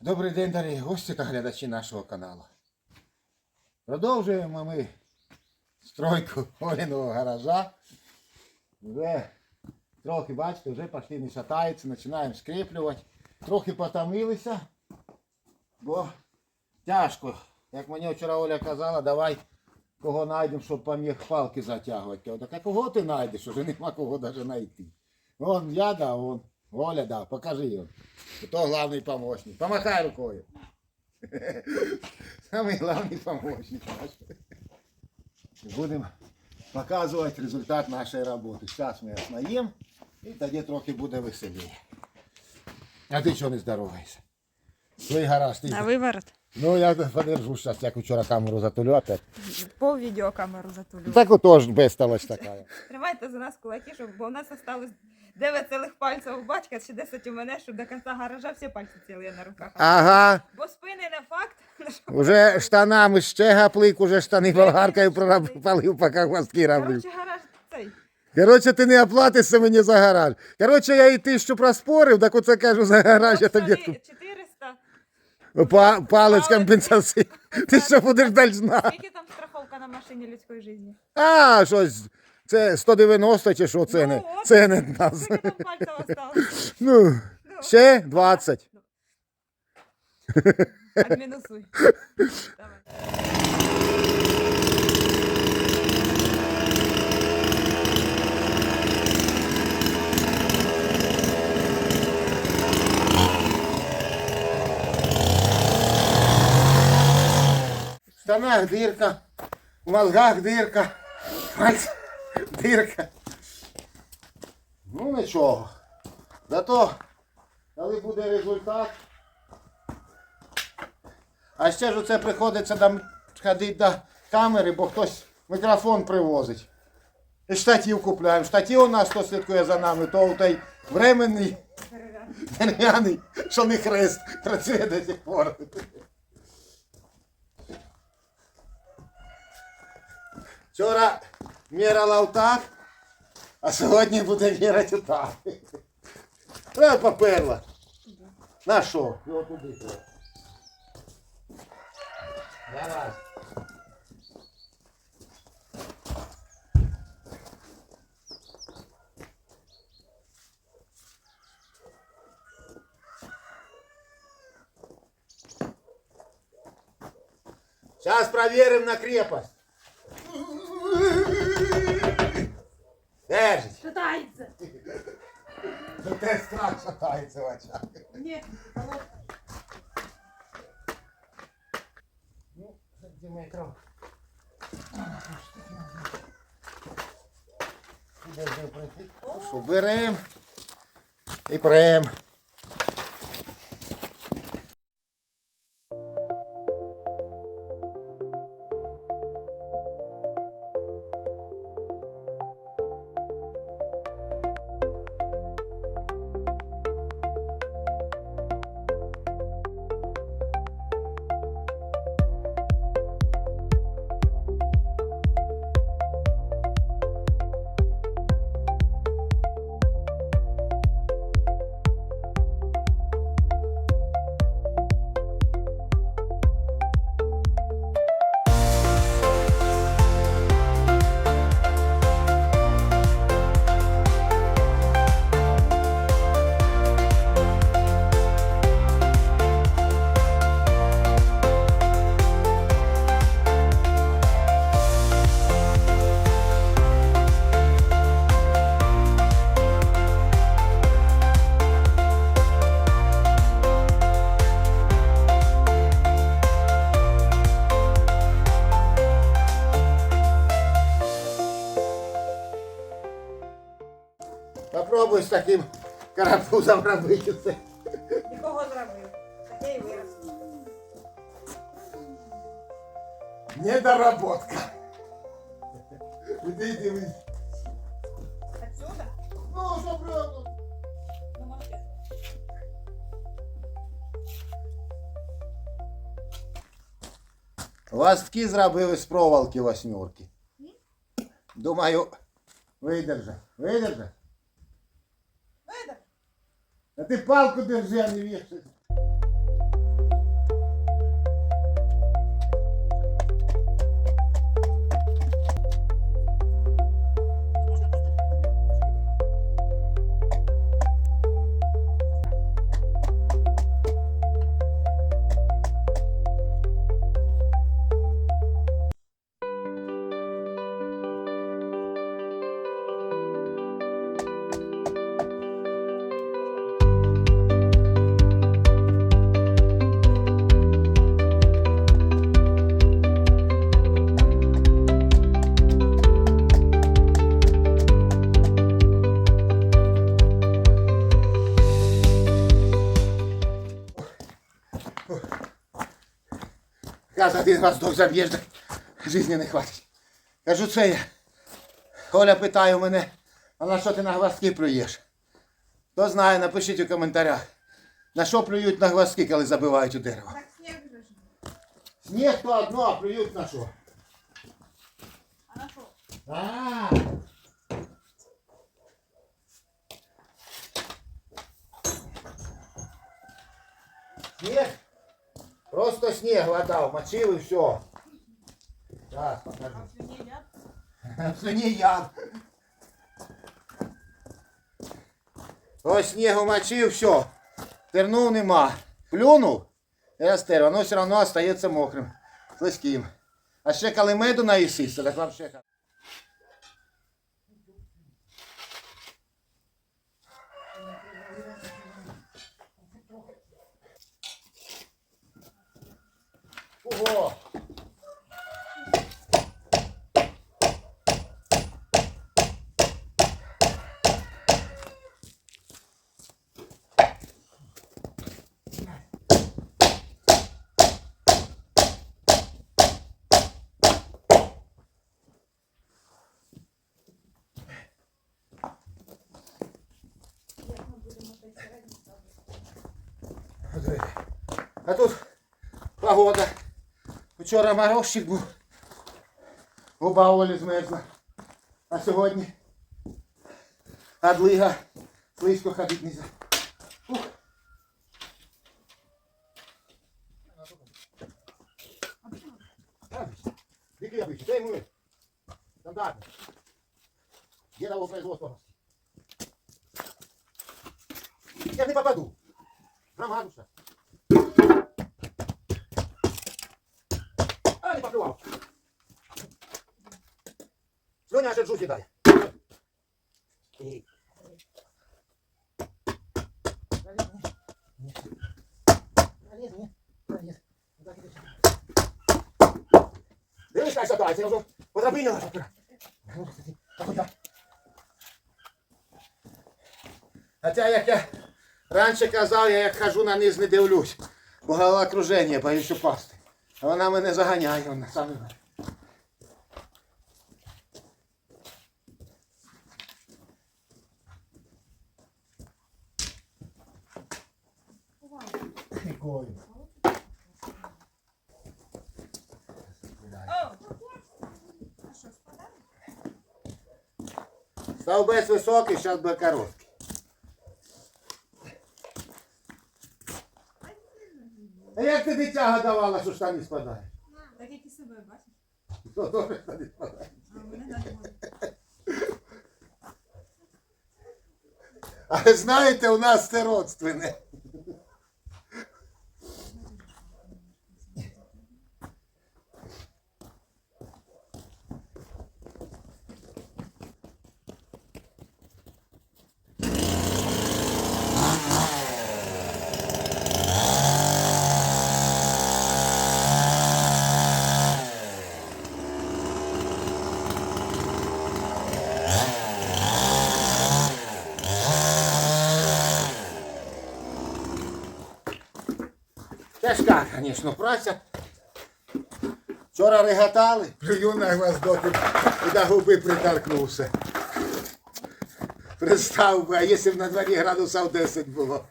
Добрий день, дорогі гості та глядачі нашого каналу. Продовжуємо ми стройку Оліного гаража. Вже трохи, бачите, вже пішли не шатаються, починаємо скріплювати. Трохи потомилися, бо тяжко. Як мені вчора Оля казала, давай кого знайдемо, щоб поміг палки затягувати. Так а кого ти знайдеш? Уже нема кого навіть знайти. Вон я дав, вон Оля да, покажи його. Хто головний помощник? Помахай рукою. Самый главный помощник наш. Будемо показувати результат нашої роботи. Зараз ми остановим і тоді трохи буде веселіше. А ти чого не здороваєшся? Свій гараж ти. На виворот. Ну я подержу зараз, як вчора камеру затулю опять. По відеокамеру затулю. Так отож безсталоч така. Тримайте за нас кулаки, щоб, бо у нас осталось 9 цілих пальців у батька, ще 10 у мене, щоб до кінця гаража всі пальці цілі на руках. Ага, Бо спини не факт. уже штанами ще гаплик, уже штани болгаркою пропалив, поки хвостки робив. Коротше, гараж цей. Коротше, ти не оплатишся мені за гараж. Коротше, я і тисячу проспорив, так оце кажу за гараж, я тобі 400. Па- палець компенсації. Ти що будеш далі знати? Скільки там страховка на машині людської житті? А, щось. Це 190 чи що це не? Ну, от. Це не нас. Скільки там пальців осталось? Ну, ще 20. Адмінусуй. Давай. Штанах дирка, в мозгах дирка, в пальцях дирка. Ну нічого. Зато, коли буде результат. А ще ж оце приходиться там ходити до камери, бо хтось мікрофон привозить. І штатів купляємо. Штатів у нас хто слідкує за нами, то той временний, дерев'яний, що не хрест, працює до сих пор. Вчора міряла отак, а сьогодні буде міряти отак. Треба поперла. На що? Його туди треба. Давай. Сейчас проверим на крепость. Держить. Шатається. Ну те страх шатається в очах. Ні. Ну, сантиметрів. Що, берем і прем. Карапузом робити це. І кого зробив? Такий вираз. Недоработка. Іди дивись. Отсюда? Ну, що? Ну, молодець. Ластки зробили з проволоки восьмерки. Думаю, видержа. Видержа? А ти палку держи, а не вішай. Каже, один раз док заб'єш, так не хватить. Кажу, це я. Оля питає у мене, а на що ти на гвоздки плюєш? Хто знає, напишіть у коментарях. На що плюють на гвоздки, коли забивають у дерево? Так сніг же. Сніг то одно, а плюють на що? А на що? А. Снег? Просто снег вода, мочил и все. Так, покажи. Це не я. Ось снігу мочив, все. Тернув нема. Плюнув, і розтер, воно все одно остається мокрим, слизьким. А ще коли меду наїсишся, так вам ще. Ого! А тут погода. Вчора морозчик був. Губа Олі змерзла. А сьогодні адлига. Слизько ходити нельзя. Ух. Дикий обычай, дай ему. Стандартно. Дедово производство. Я не попаду. Громадуша. А, поплював. Слюня аж жуть дай. Дивись, як садається, я вже подрабиня наша. Хоча, як я раніше казав, я як хожу на низ не дивлюсь, бо головокруження, боюсь упасти. А вона мене заганяє, вона саме. Прикольно. О! А що, складали? Стовбець високий, зараз буде короткий. Ти дитя годувала, що штани спадають? Так як і себе, бачиш? Ну, добре, штани спадають. А мене не може. Але знаєте, у нас це родственне. Тяжка, звісно, праця. Вчора реготали, плюю на гвоздок і до губи притаркнувся. Представ би, а якщо б на дворі градусів 10 було.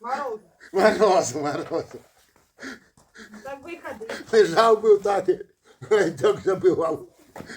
Мороз. Мороз, мороз. Так би і. Лежав би в таті, гайдок забивав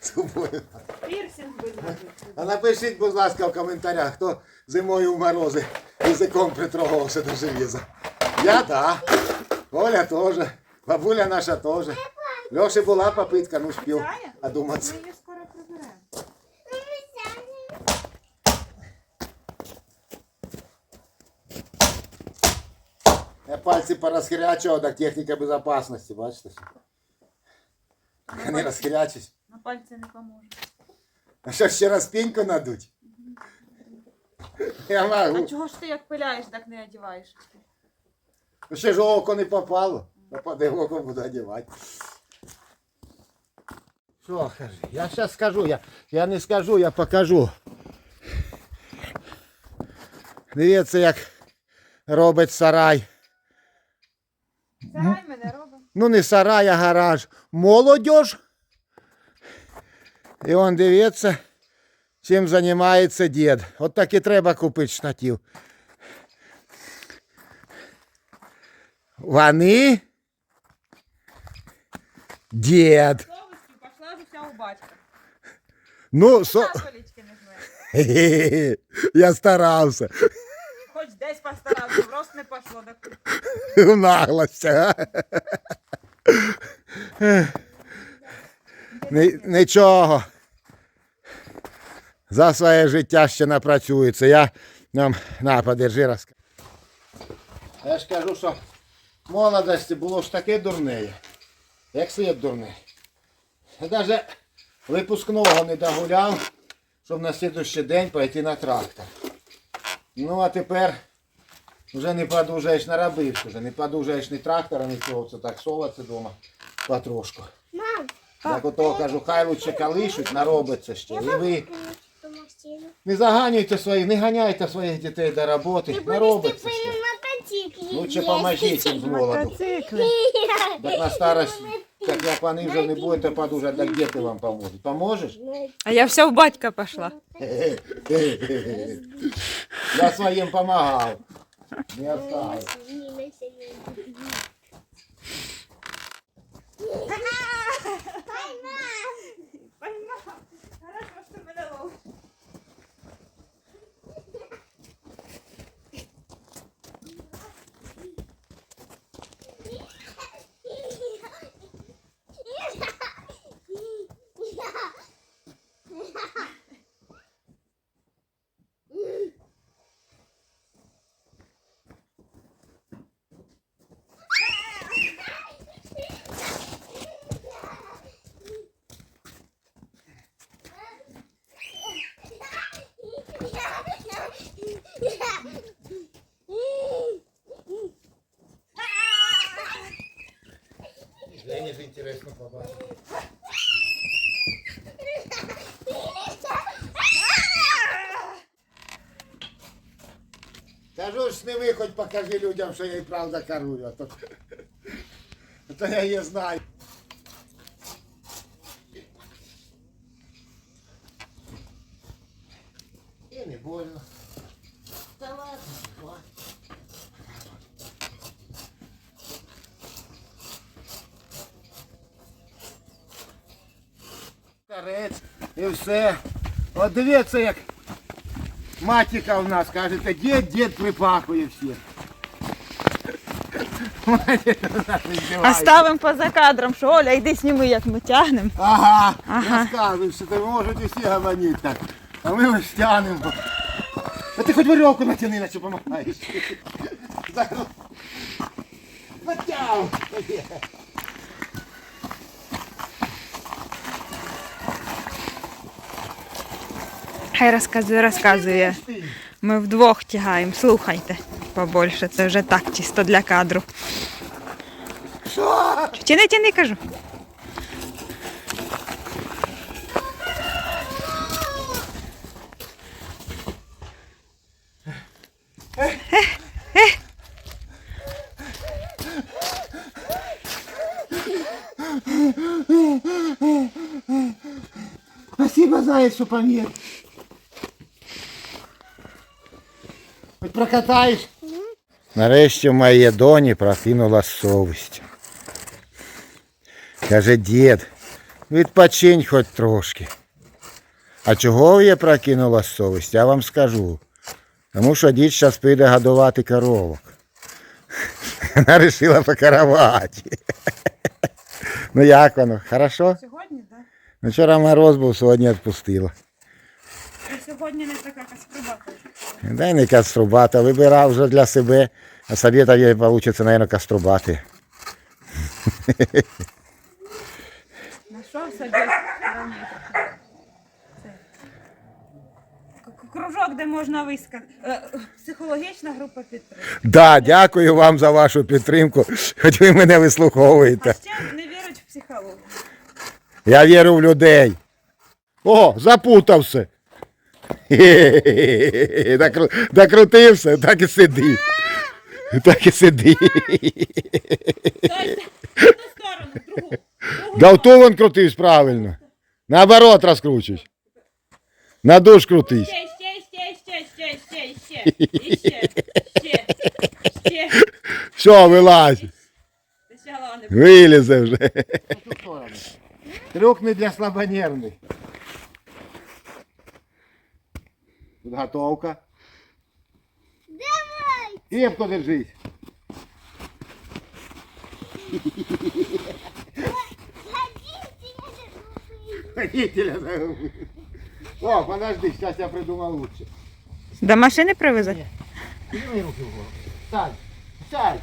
собою. Пірсинг би зробив. А напишіть, будь ласка, в коментарях, хто зимою в морози язиком притрогався до железа. Я да. Оля теж. Бабуля наша теж. Льоші була попитка, ну спів. А думати. Ми її скоро приберемо. Я пальці порозхрячував, так техніка безпечності, бачите? Я не розхрячусь. На пальці не поможе. А що ще раз піньку надуть? Я А можу. чого ж ти як пиляєш, так не одягаєш? Ну, Ще ж око не попало. Попаде в око буду одягати. Що, кажи? Я зараз скажу, я, я не скажу, я покажу. Дивіться, як робить сарай Сарай ми не робимо. Ну не сарай, а гараж. Молодіж. І он дивиться, чим займається дід. От так і треба купити штатів. Вони. Дід. Совістю пішла ж уся у батька. Ну, со... На колічки не жме. я старався. Хоч десь постарався, в рост не пішло. Так... Наглость. а? Ни- Нічого. За своє життя ще напрацюється. Я нам на, подержи раз. Я ж кажу, що в молодості було ж таке дурне, як світ дурний. Я навіть випускного не догуляв, щоб на слідущий день пойти на трактор. Ну а тепер вже не подужаєш наробився, вже не подужаєш ні трактора, нічого, це так соваться вдома потрошку. Мам, Так ото кажу, хай лучше калишуть, наробиться ще. І ви не заганюйте своїх, не ганяйте своїх дітей до роботи, наробиться ще. Лучше поможіть їм з молоду. Мотоцикли. Так на старость, как як вони вже не будете подужати, так діти вам поможуть. Поможеш? А я вся в батька пішла. Я своїм помагав. Не оставив. Кажу ж, не виходь, покажи людям, що я і правда корую. А то, а то я її знаю. Тарець і все. От дивіться, як матіка у нас, кажете, дід, дід припахує всіх. Матіка нас А ставимо поза кадром, що Оля, йди сніми, як ми тягнемо. Ага, Ага. розказуй, що ти можуть усі гаваніть так. А ми ось тянемо. А ти хоч веревку натяни, наче допомагаєш. Натяг. Хай розказує, розказує. Ми вдвох тягаємо, слухайте побольше, це вже так, чисто для кадру. Тяни, тяни, кажу. Спасибо, знаєш, що помір. Прокатаєш? Нарешті в моїй доні прокинула совість. Каже, дід, відпочинь хоч трошки. А чого я прокинула совість, я вам скажу. Тому що дід зараз піде годувати коровок. Вона вирішила покаравати. Ну як воно, хорошо? Сьогодні, так? Ну, вчора мороз був, сьогодні відпустила. Сьогодні не така каструбата. Дай не каструбата, вибирав вже для себе, а собі тоді вийде, мабуть, каструбати. Нашов собі Кружок, де можна висказати. Психологічна група підтримки. Да, дякую вам за вашу підтримку, хоч ви мене А вислуховуєте. ще не вірять в психологію. Я вірю в людей. О, запутався. Докрутився, так і сиди. Так і сиди. Да в ту вон крутись правильно. Наоборот розкручусь. На душ крутись. Ще, ще, ще, ще, ще, ще, ще, і ще, ще, ще. Все, вилазь. Вилізе вже. Трюк не для слабонервних. Підготовка. Давай. Крепко держись. Водителя загубил. О, подожди, сейчас я придумал лучше. До машини привезуть? Подними руки вгору. Сядь, сядь.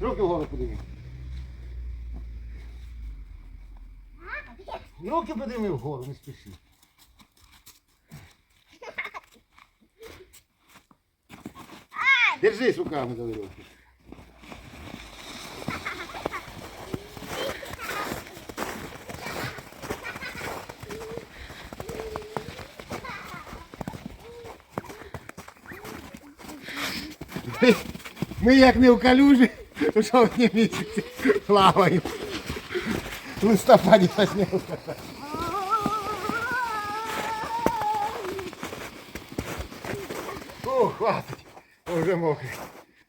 Руки вгору подними. Руки подними вгору, не спіши. Держись руками за веревку. Ми, ми як не в калюжі, у жовтні місяці плаваємо. В листопаді по снігу. О, хватить. Уже мокрий.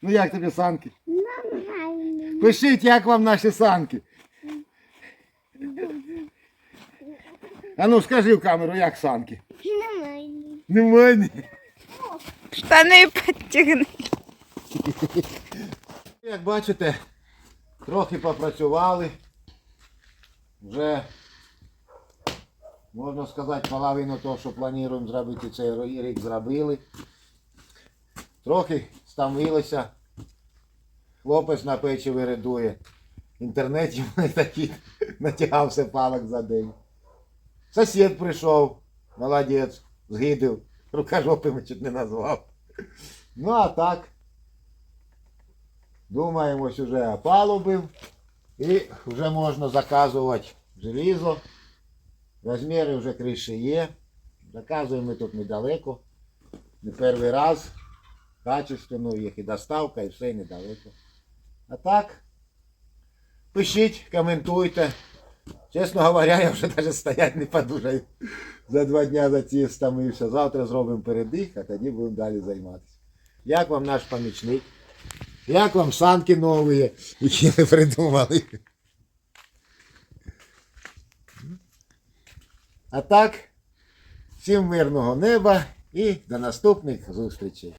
Ну як тобі санки? Нормально. Пишіть, як вам наші санки. А ну скажи в камеру, як санки. Нормально. Немає. Штани підтягни. Як бачите, трохи попрацювали. Вже, можна сказати, половину того, що плануємо зробити цей рік зробили. Трохи стомилися. Хлопець на печі виридує. В інтернеті в мене натягався палок за день. Сусід прийшов, молодець, згидив, рукожопими чуть не назвав. Ну а так. Думаємо, ось уже опалубив. І вже можна заказувати желізо. Розміри вже криші є. Заказуємо ми тут недалеко. Не перший раз. Качественно їх і доставка, і все і недалеко. А так, пишіть, коментуйте. Чесно говоря, я вже навіть стояти не подужаю. За два дня за ці стомився. Завтра зробимо передих, а тоді будемо далі займатися. Як вам наш помічник? Як вам санки нові, які ви придумали? А так, всім мирного неба і до наступних зустрічей.